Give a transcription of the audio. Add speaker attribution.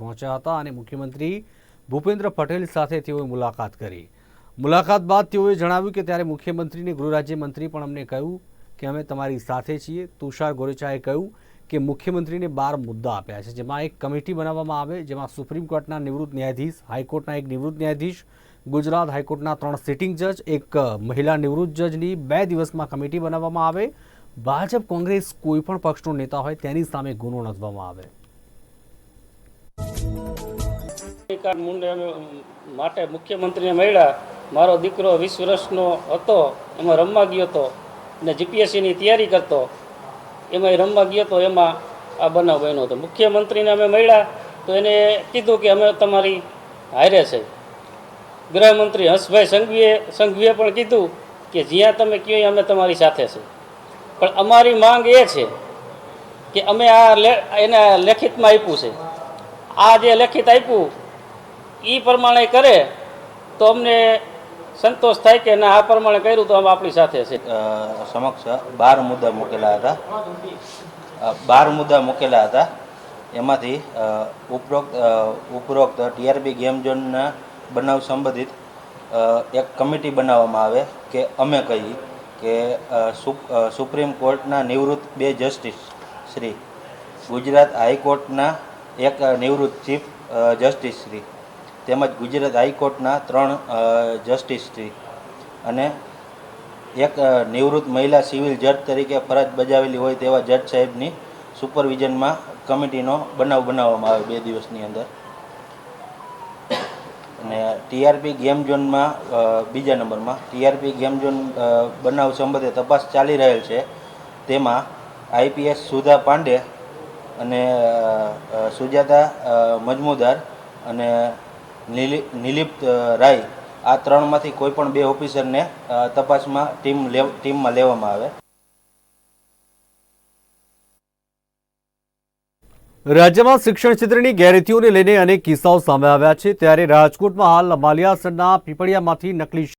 Speaker 1: પહોંચ્યા હતા અને મુખ્યમંત્રી ભૂપેન્દ્ર પટેલ સાથે તેઓએ મુલાકાત કરી. મુલાકાત બાદ તેઓએ જણાવ્યું કે ત્યારે મુખ્યમંત્રીને ગૃહ રાજ્યમંત્રી પણ અમને કહ્યું કે અમે તમારી સાથે છીએ. તુષાર ગોરેચાએ કહ્યું કે મુખ્યમંત્રીને બાર મુદ્દા આપ્યા છે, જેમાં એક કમિટી બનાવવામાં આવે, જેમાં સુપ્રીમ કોર્ટના નિવૃત્ત ન્યાયાધીશ, હાઈકોર્ટના એક નિવૃત્ત ન્યાયાધીશ, ગુજરાત હાઈકોર્ટના ત્રણ સિટિંગ જજ એક મહિલા નિવૃત્ત જજની બે દિવસમાં કમિટી બનાવવામાં આવે. ભાજપ, કોંગ્રેસ કોઈપણ પક્ષનો નેતા હોય તેની સામે ગુનો નોંધવામાં આવે.
Speaker 2: અધિકાર મુંડે માટે મુખ્યમંત્રીને મળ્યા. મારો દીકરો વીસ વર્ષનો હતો, એમાં રમવા ગયો હતો અને જીપીએસસીની તૈયારી કરતો. એમાં રમવા ગયો હતો એમાં આ બનાવ બન્યો હતો. મુખ્યમંત્રીને અમે મળ્યા તો એને કીધું કે અમે તમારી હારે છે. ગૃહમંત્રી હંસભાઈ સંઘવીએ સંઘવીએ પણ કીધું કે જ્યાં તમે કહો અમે તમારી સાથે છે. પણ અમારી માંગ એ છે કે અમે આ લે, એને લેખિતમાં આપ્યું છે. આ જે લેખિત આપ્યું એ પ્રમાણે કરે, તો અમને સંતોષ થાય કે ના, આ પ્રમાણે કર્યું તો આપણી સાથે છે.
Speaker 3: સમક્ષ બાર મુદ્દા મૂકેલા હતા. બાર મુદ્દા મૂકેલા હતા. એમાંથી ઉપરોક્ત ઉપરોક્ત ટીઆરબી ગેમ ઝોનના બનાવ સંબંધિત એક કમિટી બનાવવામાં આવે કે અમે કહીએ કે સુપ્રીમ કોર્ટના નિવૃત્ત બે જસ્ટિસ શ્રી ગુજરાત હાઈકોર્ટના એક નિવૃત્ત ચીફ જસ્ટિસ શ્રી તેમજ ગુજરાત હાઈકોર્ટના ત્રણ જસ્ટિસ શ્રી અને એક નિવૃત્ત મહિલા સિવિલ જજ તરીકે ફરજ બજાવેલી હોય તેવા જજ સાહેબની સુપરવિઝનમાં કમિટીનો બનાવ બનાવવામાં આવે બે દિવસની અંદર. અને ટીઆરપી ગેમ ઝોનમાં બીજા નંબરમાં, ટીઆરપી ગેમ ઝોન બનાવ સંબંધે તપાસ ચાલી રહેલ છે. તેમાં આઈપીએસ સુધા પાંડે અને સુજાતા મજમુદાર અને નિલિપ્ત રાય આ ત્રણમાંથી કોઈ પણ બે ઓફિસરને તપાસમાં ટીમ ટીમમાં લેવામાં આવે.
Speaker 1: રાજ્યમાં શિક્ષણ ક્ષેત્રની ગેરરીતિઓને લઈને અનેક કિસ્સાઓ સામે આવ્યા છે. ત્યારે રાજકોટમાં હાલ માલિયાસરના પીપળિયામાંથી નકલી